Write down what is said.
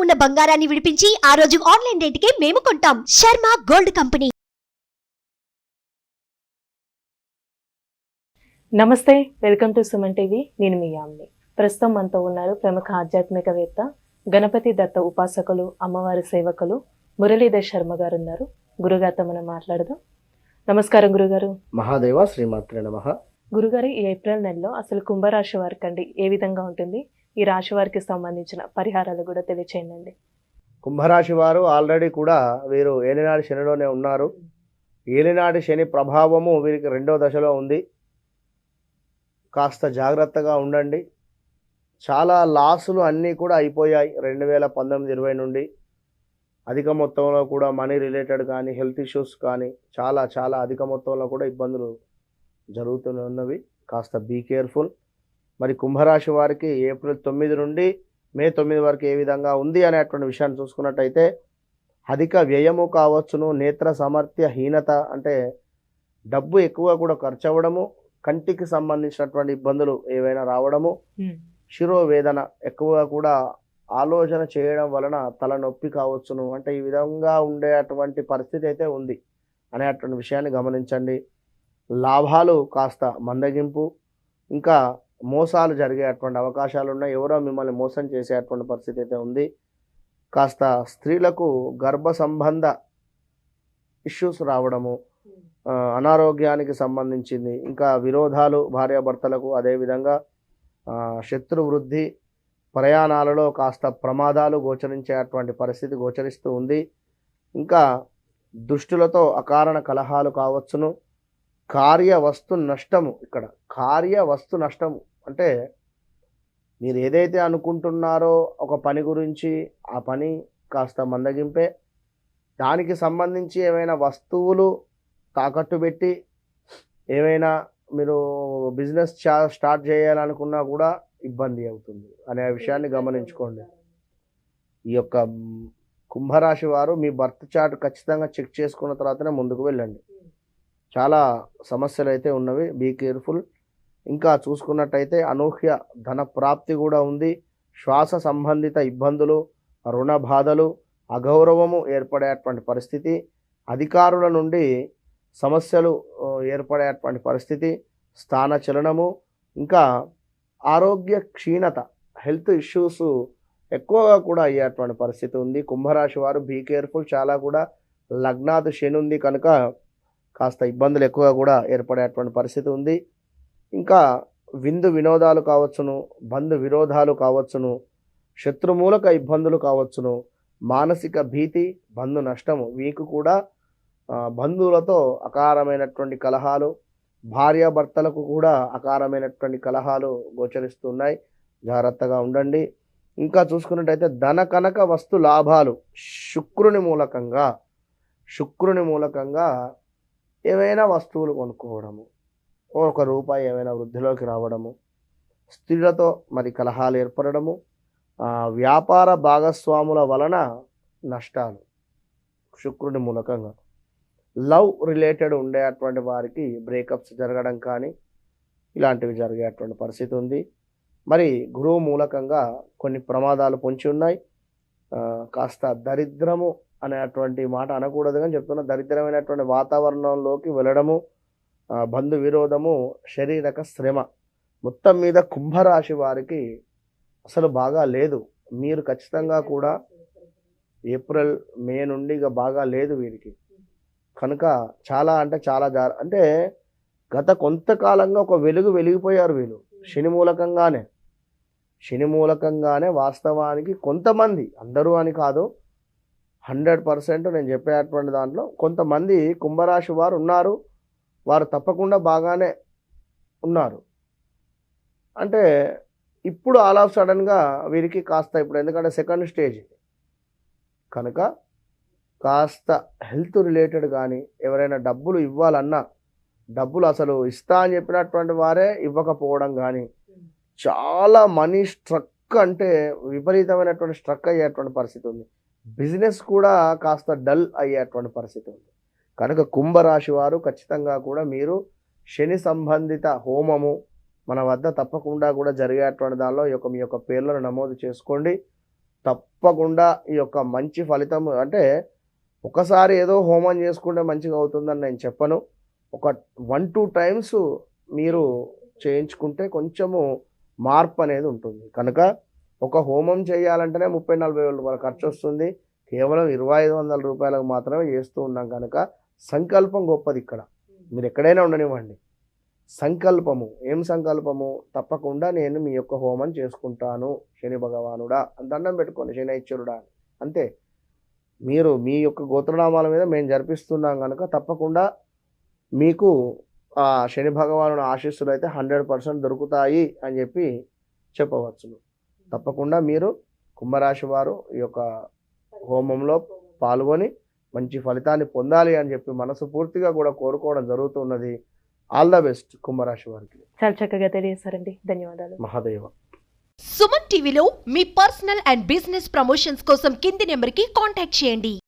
ఉన్న బంగారాన్ని విడిపించి ఆ రోజు ఆన్లైన్ రేటుకే మేము కొంటాం. Sharma gold company. నమస్తే వెల్కమ్ టు సుమన్ టీవీ. నేను మీ యామ్ని. ప్రస్తుతం మనతో ఉన్నారు ప్రముఖ ఆధ్యాత్మికవేత్త గణపతి దత్త ఉపాసకులు అమ్మవారి సేవకులు మురళీధర్ శర్మ గారు ఉన్నారు గురుగారితో మనం మాట్లాడదాం. నమస్కారం గురుగారు. మహాదేవ శ్రీమాత్రే నమ. గురుగారు ఈ ఏప్రిల్ నెలలో అసలు కుంభరాశి వారికి అండి ఏ విధంగా ఉంటుంది? ఈ రాశి వారికి సంబంధించిన పరిహారాలు కూడా తెలియచేయండి. కుంభరాశి వారు ఆల్రెడీ కూడా వీరు ఏలినాడు శనిలోనే ఉన్నారు. ఏలినాడు శని ప్రభావము వీరికి రెండో దశలో ఉంది. కాస్త జాగ్రత్తగా ఉండండి. చాలా లాసులు అన్నీ కూడా అయిపోయాయి రెండు వేల పంతొమ్మిది ఇరవై నుండి. అధిక మొత్తంలో కూడా మనీ రిలేటెడ్ కానీ హెల్త్ ఇష్యూస్ కానీ చాలా చాలా అధిక మొత్తంలో కూడా ఇబ్బందులు జరుగుతూనే ఉన్నవి. కాస్త బీ కేర్ఫుల్. మరి కుంభరాశి వారికి ఏప్రిల్ తొమ్మిది నుండి మే తొమ్మిది వరకు ఏ విధంగా ఉంది అనేటువంటి విషయాన్ని చూసుకున్నట్టయితే అధిక వ్యయము కావచ్చును నేత్ర సామర్థ్య హీనత అంటే డబ్బు ఎక్కువ కూడా ఖర్చు అవ్వడము కంటికి సంబంధించినటువంటి ఇబ్బందులు ఏవైనా రావడము శిరోవేదన ఎక్కువగా కూడా ఆలోచన చేయడం వలన తలనొప్పి కావచ్చును. అంటే ఈ విధంగా ఉండేటువంటి పరిస్థితి అయితే ఉంది అనేటువంటి విషయాన్ని గమనించండి. లాభాలు కాస్త మందగింపు ఇంకా మోసాలు జరిగేటువంటి అవకాశాలు ఉన్నాయి ఎవరో మిమ్మల్ని మోసం చేసేటువంటి పరిస్థితి అయితే ఉంది. కాస్త స్త్రీలకు గర్భ సంబంధ ఇష్యూస్ రావడము ఆ, అనారోగ్యానికి సంబంధించింది ఇంకా విరోధాలు భార్యాభర్తలకు అదేవిధంగా శత్రు వృద్ధి ప్రయాణాలలో కాస్త ప్రమాదాలు గోచరించేటువంటి పరిస్థితి గోచరిస్తూ ఉంది. ఇంకా దుష్టులతో అకారణ కలహాలు కావచ్చును. కార్య వస్తు నష్టము. ఇక్కడ కార్య వస్తు నష్టము. అంటే మీరు ఏదైతే అనుకుంటున్నారో ఒక పని గురించి ఆ పని కాస్త మందగింపే. దానికి సంబంధించి ఏమైనా వస్తువులు తాకట్టు పెట్టి ఏమైనా మీరు బిజినెస్ చా స్టార్ట్ చేయాలనుకున్నా కూడా ఇబ్బంది అవుతుంది. అనే విషయాన్ని గమనించుకోండి. ఈ యొక్క కుంభరాశి వారు మీ బర్త్ చార్ట్ ఖచ్చితంగా చెక్ చేసుకున్న తర్వాతనే ముందుకు వెళ్ళండి. చాలా సమస్యలు అయితే ఉన్నవి. బీ కేర్ఫుల్ ఇంకా చూసుకున్నట్టయితే అనూహ్య ధన ప్రాప్తి కూడా ఉంది. శ్వాస సంబంధిత ఇబ్బందులు రుణ బాధలు అగౌరవము ఏర్పడేటువంటి పరిస్థితి అధికారుల నుండి సమస్యలు ఏర్పడేటువంటి పరిస్థితి స్థాన చలనము ఇంకా ఆరోగ్య క్షీణత హెల్త్ ఇష్యూస్ ఎక్కువగా కూడా అయ్యేటువంటి పరిస్థితి ఉంది. కుంభరాశి వారు బీ కేర్ఫుల్ చాలా కూడా లగ్నాది శని ఉంది కనుక కాస్త ఇబ్బందులు ఎక్కువగా కూడా ఏర్పడేటువంటి పరిస్థితి ఉంది. ఇంకా విందు వినోదాలు కావచ్చును బంధు విరోధాలు కావచ్చును శత్రుమూలక ఇబ్బందులు కావచ్చును మానసిక భీతి బంధు నష్టము మీకు కూడా బంధువులతో అకారమైనటువంటి కలహాలు భార్యాభర్తలకు కూడా అకారమైనటువంటి కలహాలు గోచరిస్తున్నాయి. జాగ్రత్తగా ఉండండి. ఇంకా చూసుకున్నట్టయితే ధన కనక వస్తు లాభాలు శుక్రుని మూలకంగా శుక్రుని మూలకంగా ఏవైనా వస్తువులు కొనుక్కోవడము ఒక రూపాయి ఏమైనా వృద్ధిలోకి రావడము స్త్రీలతో మరి కలహాలు ఏర్పడము వ్యాపార భాగస్వాముల వలన నష్టాలు. శుక్రుని మూలకంగా. లవ్ రిలేటెడ్ ఉండేటువంటి వారికి బ్రేకప్స్ జరగడం కానీ ఇలాంటివి జరిగేటువంటి పరిస్థితి ఉంది. మరి గురువు మూలకంగా కొన్ని ప్రమాదాలు పొంచి ఉన్నాయి. కాస్త దరిద్రము అనేటువంటి మాట అనకూడదు కానీ చెప్తున్న దరిద్రమైనటువంటి వాతావరణంలోకి వెళ్ళడము బంధు విరోధము శరీరక శ్రమ మొత్తం మీద కుంభరాశి వారికి అసలు బాగా లేదు. మీరు ఖచ్చితంగా కూడా ఏప్రిల్ మే నుండి ఇక బాగా లేదు వీరికి. కనుక చాలా అంటే చాలా జార అంటే గత కొంతకాలంగా ఒక వెలుగు వెలిగిపోయారు వీళ్ళు. శని మూలకంగానే. శని మూలకంగానే వాస్తవానికి కొంతమంది అందరూ అని కాదు హండ్రెడ్ పర్సెంట్ నేను చెప్పేటువంటి దాంట్లో కొంతమంది కుంభరాశి వారు ఉన్నారు. వారు తప్పకుండా బాగానే ఉన్నారు. అంటే ఇప్పుడు ఆల్ ఆఫ్ సడన్గా వీరికి కాస్త ఇప్పుడు ఎందుకంటే సెకండ్ స్టేజ్ కనుక కాస్త హెల్త్ రిలేటెడ్ కానీ ఎవరైనా డబ్బులు ఇవ్వాలన్నా డబ్బులు అసలు ఇస్తా అని చెప్పినటువంటి వారే ఇవ్వకపోవడం కానీ చాలా మనీ స్ట్రక్ అంటే విపరీతమైనటువంటి స్ట్రక్ అయ్యేటువంటి పరిస్థితి ఉంది. బిజినెస్ కూడా కాస్త డల్ అయ్యేటువంటి పరిస్థితి ఉంది. కనుక కుంభరాశి వారు ఖచ్చితంగా కూడా మీరు శని సంబంధిత హోమము మన వద్ద తప్పకుండా కూడా జరిగేటువంటి దానిలో ఈ యొక్క మీ యొక్క పేర్లను నమోదు చేసుకోండి. తప్పకుండా ఈ యొక్క మంచి ఫలితం అంటే ఒకసారి ఏదో హోమం చేసుకుంటే మంచిగా అవుతుందని నేను చెప్పను. ఒక వన్ టూ టైమ్స్ మీరు చేయించుకుంటే కొంచెము మార్పు అనేది ఉంటుంది. కనుక ఒక హోమం చేయాలంటేనే ముప్పై నలభై వేల రూపాయల ఖర్చు వస్తుంది కేవలం ఇరవై ఐదు వందల రూపాయలకు మాత్రమే చేస్తూ ఉన్నాం కనుక సంకల్పం గొప్పది ఇక్కడ. మీరు ఎక్కడైనా ఉండనివ్వండి. సంకల్పము. ఏం సంకల్పము? తప్పకుండా నేను మీ యొక్క హోమం చేసుకుంటాను. శని భగవానుడా. అని దండం పెట్టుకోండి. శనైశ్వరుడా అంతే. మీరు మీ యొక్క గోత్రనామాల మీద మేము జరిపిస్తున్నాం కనుక తప్పకుండా మీకు ఆ శని భగవానుని ఆశీస్సులు అయితే హండ్రెడ్ పర్సెంట్ దొరుకుతాయి అని చెప్పి చెప్పవచ్చును. తప్పకుండా మీరు కుంభరాశి వారు ఈ యొక్క హోమంలో పాల్గొని మంచి ఫలితాన్ని పొందాలి అని చెప్పి మనసు పూర్తిగా కూడా కోరుకోవడం జరుగుతున్నది. ఆల్ ద బెస్ట్ కుంభరాశి వారికి. చాలా చక్కగా తెలియజేశారండి. ధన్యవాదాలు. మహాదేవ. సుమన్ టీవీలో మీ పర్సనల్ అండ్ బిజినెస్ ప్రమోషన్స్ కోసం కింది నెంబర్కి కాంటాక్ట్ చేయండి.